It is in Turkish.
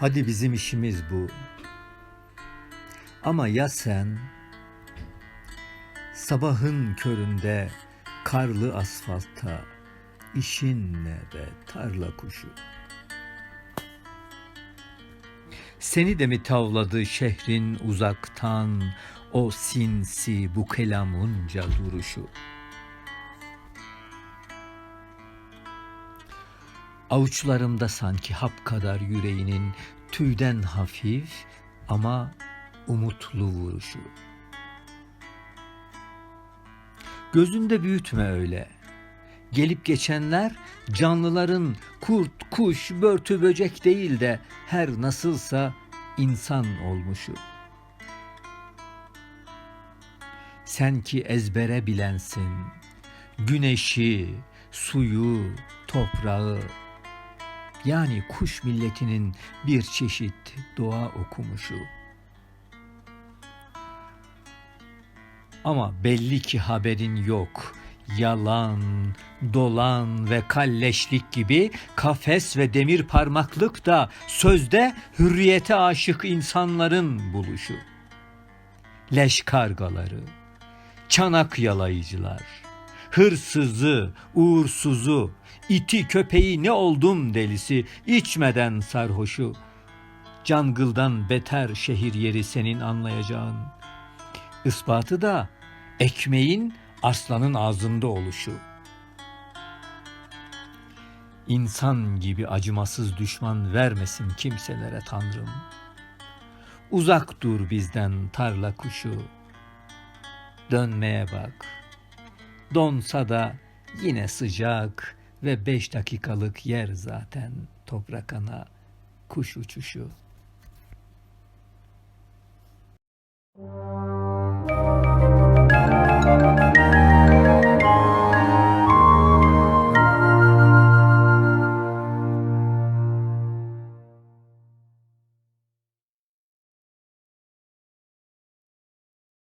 Hadi bizim işimiz bu. Ama ya sen sabahın köründe karlı asfaltta işin ne be tarla kuşu. Seni de mi tavladı şehrin uzaktan o sinsi bu kelamunca duruşu? Avuçlarımda sanki hap kadar yüreğinin tüyden hafif ama umutlu vuruşu. Gözünde büyütme öyle. Gelip geçenler canlıların kurt, kuş, börtü, böcek değil de her nasılsa insan olmuşu. Sen ki ezbere bilensin, güneşi, suyu, toprağı, yani kuş milletinin bir çeşit doğa okumuşu. Ama belli ki haberin yok. Yalan, dolan ve kalleşlik gibi kafes ve demir parmaklık da sözde hürriyete aşık insanların buluşu. Leş kargaları, çanak yalayıcılar, hırsızı, uğursuzu, iti köpeği ne oldum delisi, içmeden sarhoşu. Cangıldan beter şehir yeri senin anlayacağın. Ispatı da ekmeğin aslanın ağzında oluşu. İnsan gibi acımasız düşman vermesin kimselere Tanrım. Uzak dur bizden tarla kuşu. Dönmeye bak. Donsa da yine sıcak ve beş dakikalık yer zaten toprak ana kuş uçuşu.''